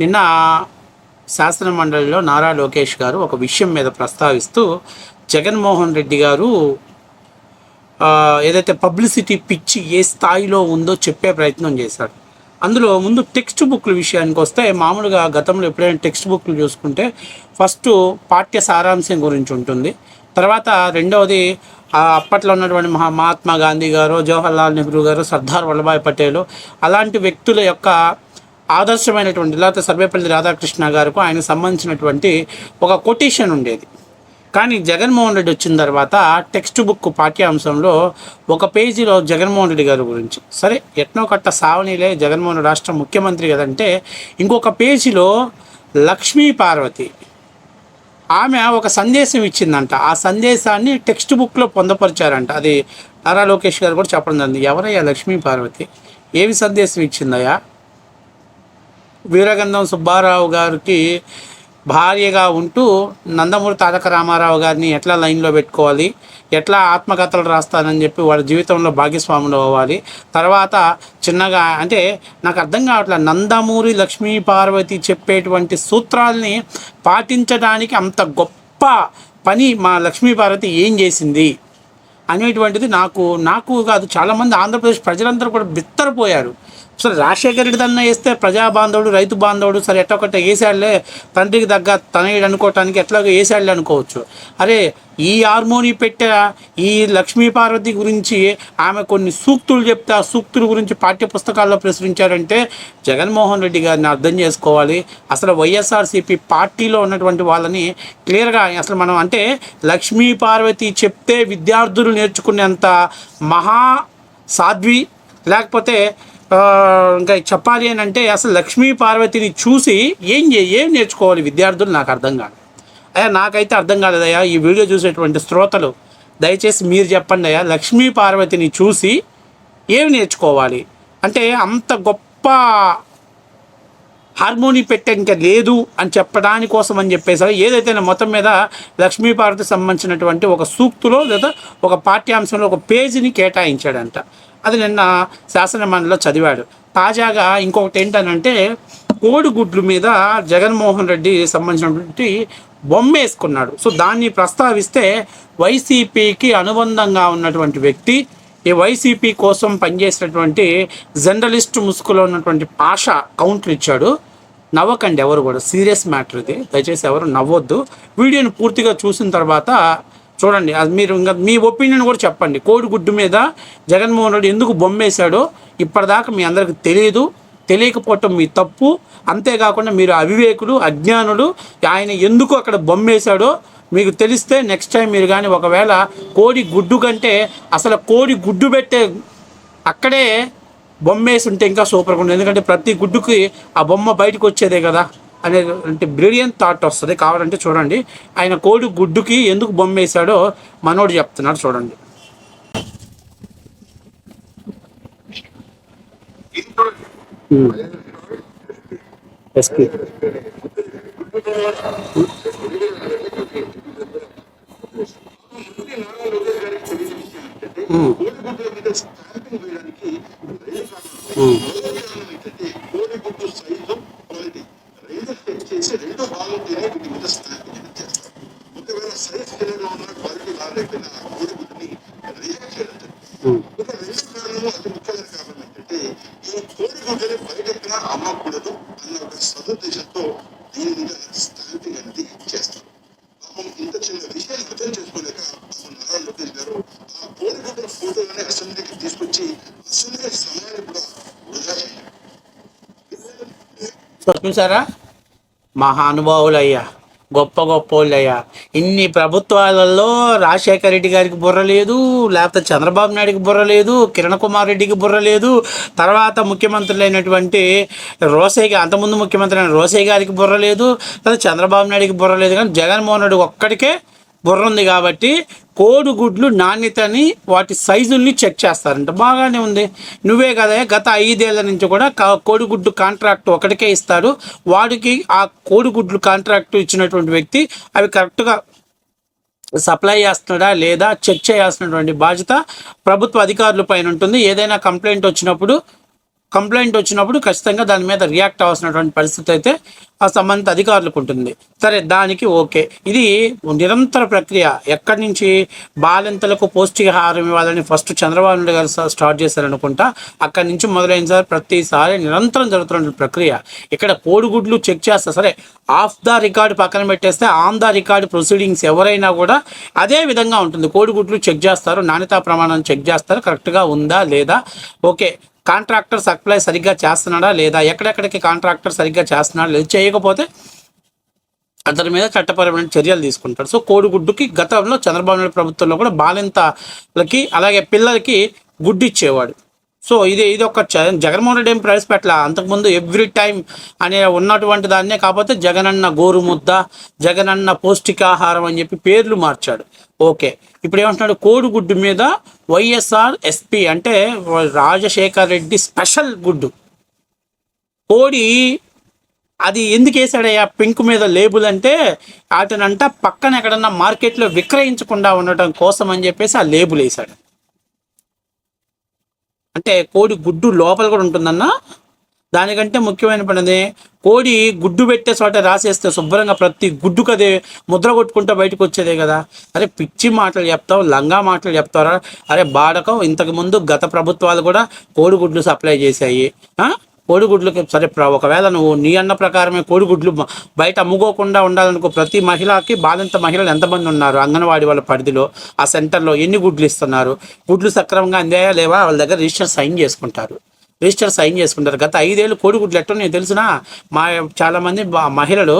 నిన్న శాసన మండలిలో నారా లోకేష్ గారు ఒక విషయం మీద ప్రస్తావిస్తూ జగన్మోహన్ రెడ్డి గారు ఏదైతే పబ్లిసిటీ పిచ్చి ఏ స్థాయిలో ఉందో చెప్పే ప్రయత్నం చేశాడు అందులో ముందు టెక్స్ట్ బుక్ల విషయానికి వస్తే మామూలుగా గతంలో ఎప్పుడైనా టెక్స్ట్ బుక్లు చూసుకుంటే ఫస్ట్ పాఠ్య సారాంశం గురించి ఉంటుంది. తర్వాత రెండవది అప్పట్లో ఉన్నటువంటి మహా మహాత్మా గాంధీ గారు జవహర్లాల్ నెహ్రూ గారు సర్దార్ వల్లభాయ్ పటేల్ అలాంటి వ్యక్తుల యొక్క ఆదర్శమైనటువంటి లేకపోతే సర్వేపల్లి రాధాకృష్ణ గారికి ఆయనకు సంబంధించినటువంటి ఒక కొటేషన్ ఉండేది. కానీ జగన్మోహన్ రెడ్డి వచ్చిన తర్వాత టెక్స్ట్ బుక్ పాఠ్యాంశంలో ఒక పేజీలో జగన్మోహన్ రెడ్డి గారి గురించి. సరే ఎట్నో కట్ట సావనీలే జగన్మోహన్ రాష్ట్ర ముఖ్యమంత్రి కదంటే ఇంకొక పేజీలో లక్ష్మీ పార్వతి. ఆమె ఒక సందేశం ఇచ్చిందంట. ఆ సందేశాన్ని టెక్స్ట్ బుక్లో పొందపరిచారంట. అది నారా లోకేష్ గారు కూడా చెప్పడం జరిగింది. ఎవరయ్యా లక్ష్మీ పార్వతి? ఏమి సందేశం ఇచ్చిందయ్యా? వీరగంధం సుబ్బారావు గారికి భార్యగా ఉంటూ నందమూరి తారక రామారావు గారిని ఎట్లా లైన్లో పెట్టుకోవాలి ఎట్లా ఆత్మకథలు రాస్తానని చెప్పి వాళ్ళ జీవితంలో భాగస్వాములు అవ్వాలి. తర్వాత చిన్నగా అంటే నాకు అర్థం కావట్లే నందమూరి లక్ష్మీ పార్వతి చెప్పేటువంటి సూత్రాల్ని పాటించడానికి అంత గొప్ప పని మా లక్ష్మీ పార్వతి ఏం చేసింది అనేటువంటిది నాకు నాకు కాదు చాలామంది ఆంధ్రప్రదేశ్ ప్రజలందరూ కూడా బిత్తరపోయారు. సరే రాజశేఖర రెడ్డి వేస్తే ప్రజా బాంధవుడు రైతు బాంధవుడు సరే ఎట్లా ఒకటి వేసాడులే తండ్రికి తగ్గ తనయుడు అనుకోవటానికి ఎట్లాగో వేసాడులే అనుకోవచ్చు. అరే ఈ హార్మోని పెట్టే ఈ లక్ష్మీపార్వతి గురించి ఆమె కొన్ని సూక్తులు చెప్తే ఆ సూక్తుల గురించి పాఠ్య పుస్తకాల్లో ప్రచురించారంటే జగన్మోహన్ రెడ్డి గారిని అర్థం చేసుకోవాలి. అసలు వైఎస్ఆర్సీపీ పార్టీలో ఉన్నటువంటి వాళ్ళని క్లియర్గా అసలు మనం అంటే లక్ష్మీపార్వతి చెప్తే విద్యార్థులు నేర్చుకునేంత మహా సాధ్వి లేకపోతే ఇంకా చెప్పాలి అని అంటే అసలు లక్ష్మీ పార్వతిని చూసి ఏం ఏం నేర్చుకోవాలి విద్యార్థులు నాకు అర్థం కాదు. అయ్యా నాకైతే అర్థం కాలేదయ్యా ఈ వీడియో చూసేటువంటి శ్రోతలు దయచేసి మీరు చెప్పండి అయ్యా లక్ష్మీ పార్వతిని చూసి ఏమి నేర్చుకోవాలి? అంటే అంత గొప్ప హార్మోని పెట్టే ఇంకా లేదు అని చెప్పడాని కోసం అని చెప్పేసి ఏదైతే మొత్తం మీద లక్ష్మీపార్వతి సంబంధించినటువంటి ఒక సూక్తులో లేదా ఒక పాఠ్యాంశంలో ఒక పేజీని కేటాయించాడంట. అది నిన్న శాసనమండలిలో చదివాడు. తాజాగా ఇంకొకటి ఏంటనంటే కోడిగుడ్లు మీద జగన్మోహన్ రెడ్డి సంబంధించినటువంటి బొమ్మ వేసుకున్నాడు. సో దాన్ని ప్రస్తావిస్తే వైసీపీకి అనుబంధంగా ఉన్నటువంటి వ్యక్తి ఈ వైసీపీ కోసం పనిచేసినటువంటి జర్నలిస్ట్ ముసుగులో ఉన్నటువంటి పాష కౌంటర్ ఇచ్చాడు. నవ్వకండి ఎవరు కూడా సీరియస్ మ్యాటర్ ఇది. దయచేసి ఎవరు నవ్వొద్దు. వీడియోని పూర్తిగా చూసిన తర్వాత చూడండి అది మీరు ఇంకా మీ ఒపీనియన్ కూడా చెప్పండి. కోడిగుడ్డు మీద జగన్మోహన్ రెడ్డి ఎందుకు బొమ్మేశాడో ఇప్పటిదాకా మీ అందరికి తెలియదు తెలియకపోవటం మీ తప్పు. అంతేకాకుండా మీరు అవివేకులు అజ్ఞానులు ఆయన ఎందుకు అక్కడ బొమ్మేశాడో మీకు తెలిస్తే నెక్స్ట్ టైం మీరు కానీ ఒకవేళ కోడి గుడ్డు కంటే అసలు కోడి గుడ్డు పెట్టే అక్కడే బొమ్మ వేసి ఉంటే ఇంకా సూపర్గా ఉంటుంది ఎందుకంటే ప్రతి గుడ్డుకి ఆ బొమ్మ బయటకు వచ్చేదే కదా. అనే అంటే బ్రిలియంట్ థాట్ వస్తుంది. కావాలంటే చూడండి. ఆయన కోడి గుడ్డుకి ఎందుకు బొమ్మ వేశాడో మనోడు చెప్తున్నాడు చూడండి. Hmm. ఎస్పీ కోడిగుడ్ల మీద స్టాంపింగ్ వేయడానికి రైలు కారణం ఏంటంటే కోడిగుడ్డు సైజు క్వాలిటీ రైలు చెక్ చేసి రెండు బాగుంటేనే వీటి మీద స్టాంపింగ్ అనేది చేస్తారు ఒకవేళ ఉన్న క్వాలిటీ బాగాలేకపోయినా ఆ కోరికని రిజెక్ట్ చేయడం జరుగుతుంది. ఒక రెండో కారణం అతి ముఖ్యమైన కారణం ఏంటంటే ఈ కోరికని బయట అమ్మకూడదు అన్న ఒక సదుద్దేశంతో దీని మీద స్టాంపింగ్ అనేది చేస్తారు పాపం ఇంత చిన్న విషయాన్ని అర్థం చేసుకోలేక పాపం నారా లోకేష్ గారు ఆ కోడిగుడ్డ ఫోటోలని అసెంబ్లీకి తీసుకొచ్చి అసెంబ్లీ సమయాన్ని కూడా వృధా చేయాలి చూసారా మహానుభావులయ్యా గొప్ప గొప్ప వాళ్ళయ్యా. ఇన్ని ప్రభుత్వాలలో రాజశేఖర రెడ్డి గారికి బుర్ర లేదు లేకపోతే చంద్రబాబు నాయుడికి బుర్ర లేదు కిరణ్ కుమార్ రెడ్డికి బుర్ర లేదు. తర్వాత ముఖ్యమంత్రులైనటువంటి రోసయ్య అంతకుముందు ముఖ్యమంత్రి అయిన రోసయ్య గారికి బుర్ర లేదు లేదా చంద్రబాబు నాయుడికి బుర్ర లేదు. కానీ జగన్మోహన్ రెడ్డి ఒక్కడికే బుర్ర ఉంది కాబట్టి కోడిగుడ్లు నాణ్యతని వాటి సైజుల్ని చెక్ చేస్తారంట. బాగానే ఉంది. నువ్వే కదా గత ఐదేళ్ళ నుంచి కూడా కా- కోడిగుడ్డు కాంట్రాక్ట్ ఒకటికే ఇస్తాడు వాడికి ఆ కోడిగుడ్లు కాంట్రాక్ట్ ఇచ్చినటువంటి వ్యక్తి అవి కరెక్ట్గా సప్లై చేస్తున్నాడా లేదా చెక్ చేయాల్సినటువంటి బాధ్యత ప్రభుత్వ అధికారుల పైన ఉంటుంది. ఏదైనా కంప్లైంట్ వచ్చినప్పుడు కంప్లైంట్ వచ్చినప్పుడు ఖచ్చితంగా దాని మీద రియాక్ట్ అవ్వాల్సినటువంటి పరిస్థితి అయితే ఆ సంబంధిత అధికారులకు ఉంటుంది. సరే దానికి ఓకే. ఇది నిరంతర ప్రక్రియ. ఎక్కడి నుంచి బాలింతలకు పౌష్టికాహారం ఇవ్వాలని ఫస్ట్ చంద్రబాబు నాయుడు గారు స్టార్ట్ చేశారనుకుంటా అక్కడి నుంచి మొదలైన సార్ ప్రతిసారి నిరంతరం జరుగుతున్న ప్రక్రియ. ఇక్కడ కోడిగుడ్లు చెక్ చేస్తా సరే ఆఫ్ ద రికార్డు పక్కన పెట్టేస్తే ఆన్ ద రికార్డ్ ప్రొసీడింగ్స్ ఎవరైనా కూడా అదే విధంగా ఉంటుంది. కోడిగుడ్లు చెక్ చేస్తారు నాణ్యతా ప్రమాణం చెక్ చేస్తారు కరెక్ట్గా ఉందా లేదా? ఓకే. కాంట్రాక్టర్ సప్లై సరిగ్గా చేస్తున్నాడా లేదా? ఎక్కడెక్కడికి కాంట్రాక్టర్ సరిగ్గా చేస్తున్నాడా లేదా? చేయకపోతే అతని మీద చట్టపరమైన చర్యలు తీసుకుంటాడు. సో కోడిగుడ్డుకి గతంలో చంద్రబాబు నాయుడు ప్రభుత్వంలో కూడా బాలింతలకి అలాగే పిల్లలకి గుడ్డు ఇచ్చేవాడు సో ఇది ఇది ఒక చ- జగన్మోహన్ రెడ్డి ఏం ప్రవేశపెట్టలే అంతకుముందు ఎవ్రీ టైం అనే ఉన్నటువంటి దాన్నే కాకపోతే జగనన్న గోరుముద్ద జగనన్న పౌష్టికాహారం అని చెప్పి పేర్లు మార్చాడు. ఓకే. ఇప్పుడు ఏమంటున్నాడు కోడిగుడ్డు మీద వైఎస్ఆర్ ఎస్పీ అంటే రాజశేఖర్ రెడ్డి స్పెషల్ గుడ్డు. కోడి అది ఎందుకు వేసాడయ్యా? పింక్ మీద లేబుల్ అంటే వాటినంట పక్కన ఎక్కడన్నా మార్కెట్లో విక్రయించకుండా ఉండటం కోసం అని చెప్పేసి ఆ లేబుల్ వేసాడు. అంటే కోడి గుడ్డు లోపల కూడా ఉంటుందన్న? దానికంటే ముఖ్యమైన పనిది కోడి గుడ్డు పెట్టే చోట రాసేస్తే శుభ్రంగా ప్రతి గుడ్డుకు అదే ముద్ర కొట్టుకుంటూ బయటకు వచ్చేదే కదా. అరే పిచ్చి మాటలు చెప్తావు లంగా మాటలు చెప్తారా అరే బాడకం ఇంతకు ముందు గత ప్రభుత్వాలు కూడా కోడిగుడ్లు సప్లై చేశాయి. కోడిగుడ్లకి సరే ప్ర- ఒకవేళ నువ్వు నీ అన్న ప్రకారమే కోడిగుడ్లు బయట అమ్ముకోకుండా ఉండాలనుకో ప్రతి మహిళకి బాలింత మహిళలు ఎంతమంది ఉన్నారు? అంగన్వాడీ వాళ్ళ పరిధిలో ఆ సెంటర్లో ఎన్ని గుడ్లు ఇస్తున్నారు? గుడ్లు సక్రమంగా అందాయా లేవా? వాళ్ళ దగ్గర రిజిస్టర్ సైన్ చేసుకుంటారు. రిజిస్టర్ సైన్ చేసుకుంటారు. గత ఐదేళ్ళు కోడిగుడ్లు ఎట్టో నేను తెలుసునా? మా చాలామంది మహిళలు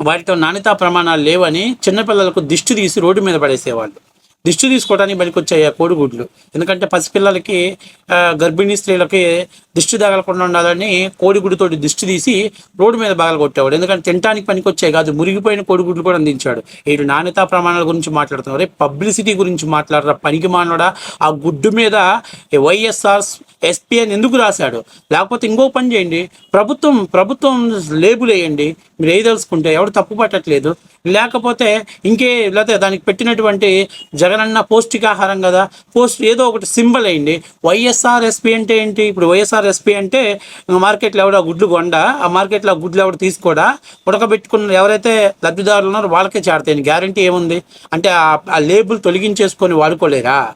వాటితో నాణ్యతా ప్రమాణాలు లేవని చిన్నపిల్లలకు దిష్టి తీసి రోడ్డు మీద పడేసేవాళ్ళు. దిష్టి తీసుకోవడానికి పనికొచ్చాయి ఆ కోడిగుడ్లు. ఎందుకంటే పసిపిల్లలకి గర్భిణీ స్త్రీలకి దిష్టి తగలకుండా ఉండాలని కోడిగుడ్డుతోటి దిష్టి తీసి రోడ్డు మీద బాగా కొట్టేవాడు ఎందుకంటే తినడానికి పనికొచ్చాయి కాదు మురిగిపోయిన కోడిగుడ్లు కూడా అందించాడు. వీడు నాణ్యతా ప్రమాణాల గురించి మాట్లాడుతున్నారు రేపు పబ్లిసిటీ గురించి మాట్లాడరా పనికి మానడా? ఆ గుడ్డు మీద వైఎస్ఆర్ ఎస్పీ అని ఎందుకు రాశాడు? లేకపోతే ఇంకో పని చేయండి. ప్రభుత్వం ప్రభుత్వం లేబుల్ వేయండి. మీరు వేయదలుచుకుంటే ఎవడు తప్పు పట్టట్లేదు. లేకపోతే ఇంకే లేకపోతే దానికి పెట్టినటువంటి జగనన్న పౌష్టికాహారం కదా. పోస్ట్ ఏదో ఒకటి సింబల్ వేయండి. వైఎస్ఆర్ ఎస్పీ అంటే ఏంటి? ఇప్పుడు వైఎస్ఆర్ ఎస్పీ అంటే మార్కెట్లో ఎవడో గుడ్లు కొండ ఆ మార్కెట్లో ఆ గుడ్లు ఎవడు తీసుకోడా ఉడకబెట్టుకున్న ఎవరైతే లబ్ధిదారులు ఉన్నారో వాళ్ళకే చేడతాయి గ్యారంటీ ఏముంది? అంటే ఆ- ఆ లేబుల్ తొలగించేసుకొని వాడుకోలేరా?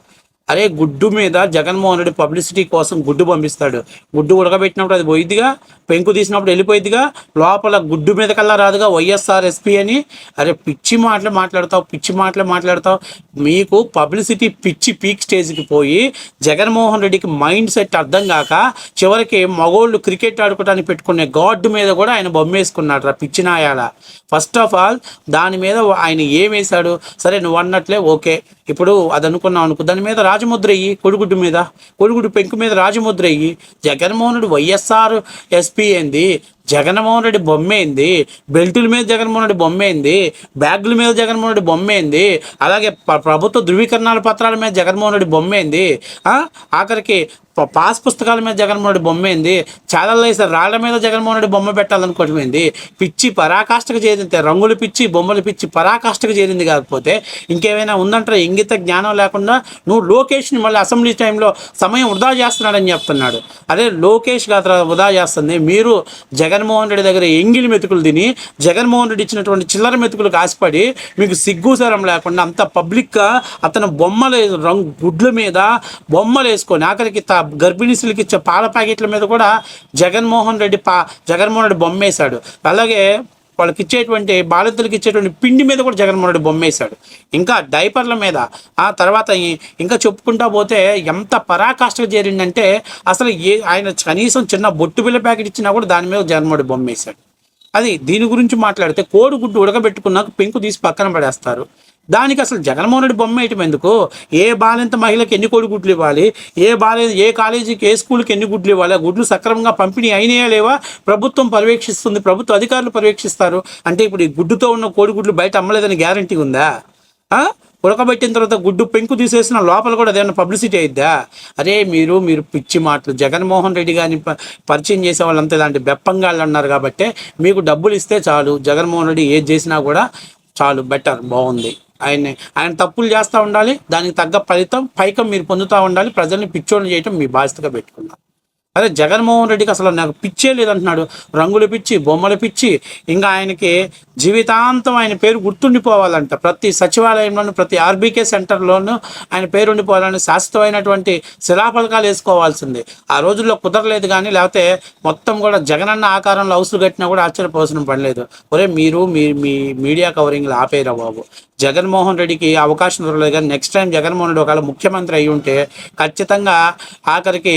అరే గుడ్డు మీద జగన్మోహన్ రెడ్డి పబ్లిసిటీ కోసం గుడ్డు పంపిస్తాడు. గుడ్డు ఉడకబెట్టినప్పుడు అది పోయిద్దిగా పెంకు తీసినప్పుడు వెళ్ళిపోయిద్దిగా లోపల గుడ్డు మీద కల్లా రాదుగా వైఎస్ఆర్ ఎస్పీ అని. అరే పిచ్చి మాటలు మాట్లాడతావు పిచ్చి మాటలు మాట్లాడతావు. మీకు పబ్లిసిటీ పిచ్చి పీక్ స్టేజ్కి పోయి జగన్మోహన్ రెడ్డికి మైండ్ సెట్ అర్థం కాక చివరికి మగోళ్ళు క్రికెట్ ఆడుకోవడానికి పెట్టుకునే గాడ్ మీద కూడా ఆయన బొమ్మేసుకున్నాడు రా పిచ్చినాయాల ఫస్ట్ ఆఫ్ ఆల్ దాని మీద ఆయన ఏం సరే నువ్వు అన్నట్లే ఓకే. ఇప్పుడు అది అనుకున్నావు అనుకో దాని మీద రా రాజముద్ర అయ్యి కొడుగుడ్డు మీద కొడుగుడ్డు పెంకు మీద రాజముద్ర అయ్యి జగన్మోహనుడు వైఎస్ఆర్ ఎస్పీ ఏంది? జగన్మోహన్ రెడ్డి బొమ్మేంది బెల్టుల మీద జగన్మోహన్ రెడ్డి బొమ్మ బ్యాగుల మీద జగన్మోహన్ రెడ్డి బొమ్మ అలాగే ప్రభుత్వ ధృవీకరణాల పత్రాల మీద జగన్మోహన్ రెడ్డి బొమ్మ ఆఖరికి పాస్ పుస్తకాల మీద జగన్మోహన్ రెడ్డి బొమ్మ ఏంది? చాలల్లో వేసే రాళ్ళ మీద జగన్మోహన్ రెడ్డి బొమ్మ పెట్టాలనుకోవటం ఏంది? పిచ్చి పరాకాష్ఠకు చేరింది రంగులు పిచ్చి బొమ్మలు పిచ్చి పరాకాష్ఠకు చేరింది కాకపోతే ఇంకేమైనా ఉందంటారా? ఇంగిత జ్ఞానం లేకుండా నువ్వు లోకేష్ని మళ్ళీ అసెంబ్లీ టైంలో సమయం వృధా చేస్తున్నాడని చెప్తున్నాడు. అదే లోకేష్ గాత్ర వృధా చేస్తుంది. మీరు జగన్ జగన్మోహన్ రెడ్డి దగ్గర ఎంగిలి మెతుకులు తిని జగన్మోహన్ రెడ్డి ఇచ్చినటువంటి చిల్లర మెతుకులకు ఆశపడి మీకు సిగ్గుసరం లేకుండా అంత పబ్లిక్గా అతను బొమ్మలు రంగు గుడ్ల మీద బొమ్మలు వేసుకొని ఆఖరికి తా గర్భిణీ ఇచ్చే పాల ప్యాకెట్ల మీద కూడా జగన్మోహన్ రెడ్డి పా జగన్మోహన్ రెడ్డి బొమ్మ వేశాడు. అలాగే వాళ్ళకి ఇచ్చేటువంటి బాలింతలకు ఇచ్చేటువంటి పిండి మీద కూడా జగన్మోహన్ రెడ్డి బొమ్మ వేశాడు ఇంకా డైపర్ల మీద ఆ తర్వాత ఇంకా చెప్పుకుంటా పోతే ఎంత పరాకాష్ఠగా చేరిందంటే అసలు ఏ ఆయన కనీసం చిన్న బొట్టు బిల్ల ప్యాకెట్ ఇచ్చినా కూడా దాని మీద జగన్మోహన్ రెడ్డి బొమ్మ వేశాడు అది దీని గురించి మాట్లాడితే కోడిగుడ్డు ఉడకబెట్టుకున్నాక పెంకు తీసి పక్కన పడేస్తారు. దానికి అసలు జగన్మోహన్ రెడ్డి బొమ్మ వేయటం ఎందుకు? ఏ బాలింత మహిళకి ఎన్ని కోడి గుడ్లు ఇవ్వాలి? ఏ బాలే ఏ కాలేజీకి ఏ స్కూల్కి ఎన్ని గుడ్లు ఇవ్వాలి? ఆ గుడ్లు సక్రమంగా పంపిణీ అయినాయా లేవా? ప్రభుత్వం పర్యవేక్షిస్తుంది ప్రభుత్వ అధికారులు పర్యవేక్షిస్తారు. అంటే ఇప్పుడు ఈ గుడ్డుతో ఉన్న కోడిగుడ్లు బయట అమ్మలేదని గ్యారంటీ ఉందా? ఉడకబెట్టిన తర్వాత గుడ్డు పెంకు తీసేసిన లోపల కూడా ఏదైనా పబ్లిసిటీ అయిద్దా? అరే మీరు మీరు పిచ్చి మాటలు. జగన్మోహన్ రెడ్డి గారిని ప- పరిచయం చేసే వాళ్ళంతా ఇలాంటి బెప్పంగాళ్ళు అన్నారు కాబట్టి మీకు డబ్బులు ఇస్తే చాలు. జగన్మోహన్ రెడ్డి ఏది చేసినా కూడా చాలు బెటర్ బాగుంది. ఆయన ఆయన తప్పులు చేస్తూ ఉండాలి దానికి తగ్గ ఫలితం పైకం మీరు పొందుతూ ఉండాలి ప్రజల్ని పిచ్చోళ్ళు చేయటం మీ బాధ్యతగా పెట్టుకున్నారు అదే జగన్మోహన్ రెడ్డికి అసలు నాకు పిచ్చే లేదంటున్నాడు. రంగులు పిచ్చి బొమ్మల పిచ్చి ఇంకా ఆయనకి జీవితాంతం ఆయన పేరు గుర్తుండిపోవాలంట. ప్రతి సచివాలయంలోనూ ప్రతి ఆర్బీకే సెంటర్లోనూ ఆయన పేరు ఉండిపోవాలని శాశ్వతమైనటువంటి శిలాఫలకాలు వేసుకోవాల్సింది. ఆ రోజుల్లో కుదరలేదు కానీ లేకపోతే మొత్తం కూడా జగనన్న ఆకారంలో హౌసులు కట్టినా కూడా ఆశ్చర్యపోవాల్సిన పడలేదు ఒరే మీరు మీ మీ మీడియా కవరింగ్లు ఆపేరా బాబు. జగన్మోహన్ రెడ్డికి అవకాశం దొరకలేదు కానీ నెక్స్ట్ టైం జగన్మోహన్ రెడ్డి ఒకవేళ ముఖ్యమంత్రి అయి ఉంటే ఖచ్చితంగా ఆఖరికి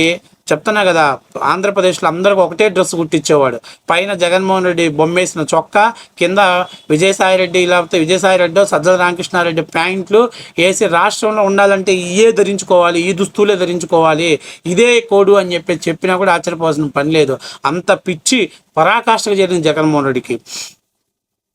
చెప్తున్నా కదా ఆంధ్రప్రదేశ్లో అందరికి ఒకటే డ్రెస్ కుట్టించేవాడు పైన జగన్మోహన్ రెడ్డి బొమ్మేసిన చొక్కా కింద విజయసాయి రెడ్డి లేకపోతే విజయసాయిరెడ్డి సజ్జల రామకృష్ణారెడ్డి ప్యాంట్లు వేసి రాష్ట్రంలో ఉండాలంటే ఇయే ధరించుకోవాలి ఈ దుస్తులే ధరించుకోవాలి. ఇదే కోడు అని చెప్పి చెప్పినా కూడా ఆశ్చర్యపోవాల్సిన పని లేదు. అంత పిచ్చి పరాకాష్ఠగా జరిగింది జగన్మోహన్ రెడ్డికి.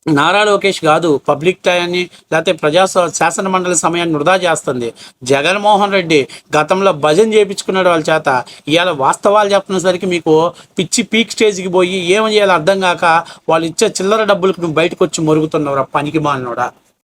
నారా లోకేష్ కాదు పబ్లిక్ టైంని లేకపోతే ప్రజా శాసన మండలి సమయాన్ని వృధా చేస్తుంది. జగన్మోహన్ రెడ్డి గతంలో భజన చేయించుకున్నాడు వాళ్ళ చేత. ఇవాళ వాస్తవాలు చెప్పినసరికి మీకు పిచ్చి పీక్ స్టేజ్కి పోయి ఏం చేయాలో అర్థం కాక వాళ్ళు ఇచ్చే చిల్లర డబ్బులకు నువ్వు బయటకు వచ్చి మొరుగుతున్నావురా పనికి మాలినోడా.